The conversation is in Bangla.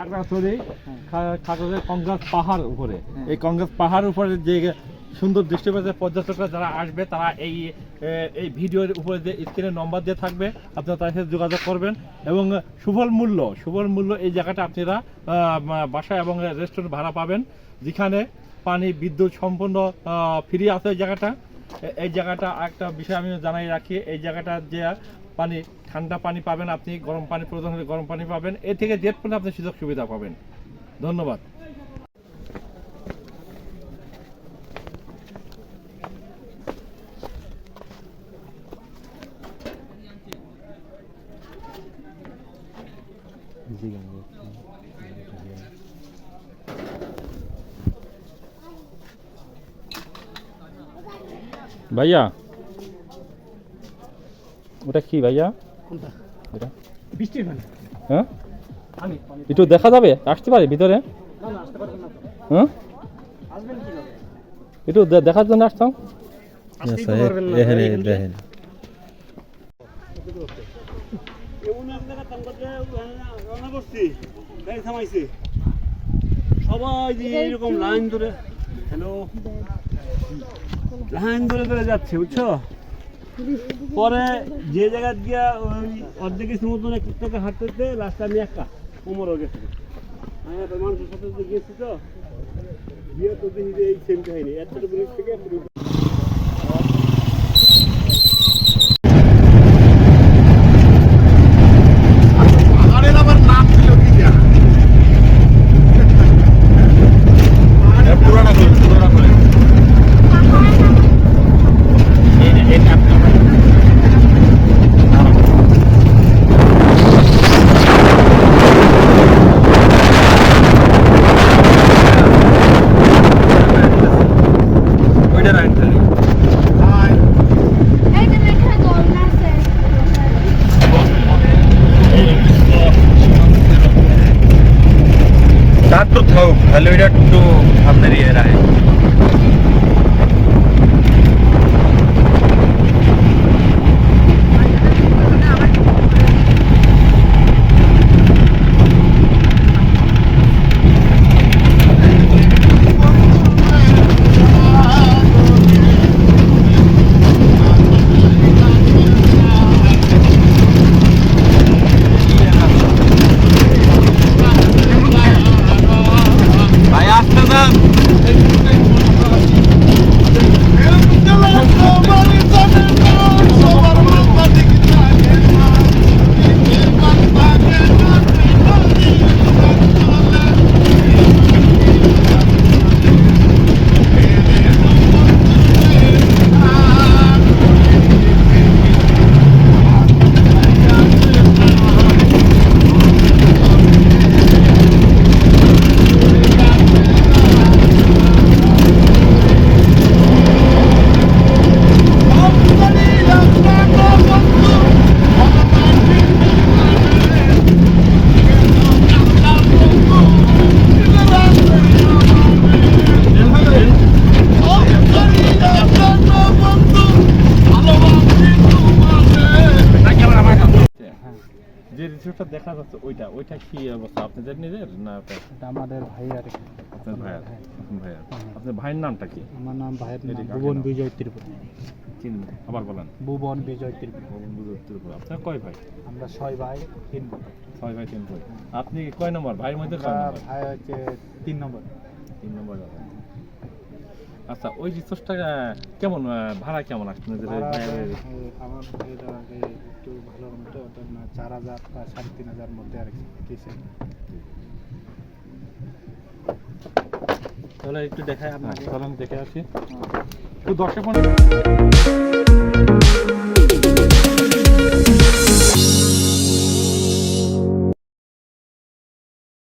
খাগড়াছড়ি কংগ্রেস পাহাড় উপরে। এই কংগ্রেস পাহাড় উপরে যে সুন্দর পর্যটকরা যারা আসবে তারা এই এই ভিডিওর উপরে যে স্ক্রিনে নম্বর দিয়ে থাকবে আপনারা তার সাথে যোগাযোগ করবেন। এবং সুফল মূল্য সুফল মূল্য এই জায়গাটা আপনারা বাসা এবং রেস্টুরেন্ট ভাড়া পাবেন। যেখানে পানি বিদ্যুৎ সম্পূর্ণ ফ্রি আছে এই জায়গাটা। এই জায়গাটা একটা বিষয় আমি জানাই রাখি এই জায়গাটা যে পানি, ঠান্ডা পানি পাবেন আপনি, গরম পানি প্রয়োজন হলে গরম পানি পাবেন। এ থেকে জেট পর্যন্ত আপনি সুযোগ সুবিধা পাবেন। ধন্যবাদ। ভাইয়া ওটা কি ভাইয়া? কোনটা? এটা। বৃষ্টির পানি হ্যাঁ? পানি পানি। একটু দেখা যাবে? আসতে পারে ভিতরে? না না আসতে পারবেন না হ্যাঁ? একটু দেখার জন্য আসতাম। এখান। দেখেন সবাই এরকম লাইন ধরে হ্যালো লাইন ধরে ধরে যাচ্ছে বুঝছ? পরে যে জায়গা গিয়া ওই অর্ধেক মতন এক হাঁটতে লাস্টে আমি একা, কোমর হয়ে গেছে। আমি মানুষের সাথে গেছি তো, গিয়ে তো দেখি এই সেম কাহিনী। এতটুকু থেকে এতটুকু এই যে এখানে দোলনা আছে তার তো থাকুক তাহলে ওইটা একটু আপনার ইয়ে যে রিসোর্টটা দেখা যাচ্ছে ওইটা ওইটা কি অবস্থা? আপনাদের নিজের না আমাদের ভাই আর কি। আপনার ভাইয়ের ভাইয়ের আপনার ভাইয়ের নামটা কি? আমার নাম ভাইয়ের নাম ভুবন বিজয় ত্রিপুরা। আবার বলেন। ভুবন বিজয় ত্রিপুরা। আপনার কয় ভাই? আমরা ছয় ভাই তিন। ছয় ভাই তিন ভাই। আপনি কয় নম্বর? ভাইয়ের মধ্যে কয় নম্বর? ভাই হচ্ছে তিন নম্বর। তিন নম্বর। আচ্ছা ওই রিসোর্সটা কেমন ভাড়া কেমন আসছে আমার এটা একটু ভালো মতো চার হাজার বা সাড়ে তিন হাজার মধ্যে আর কি তাহলে একটু দেখায় আপনাকে। চলুন দেখে আসি। একটু দর্শক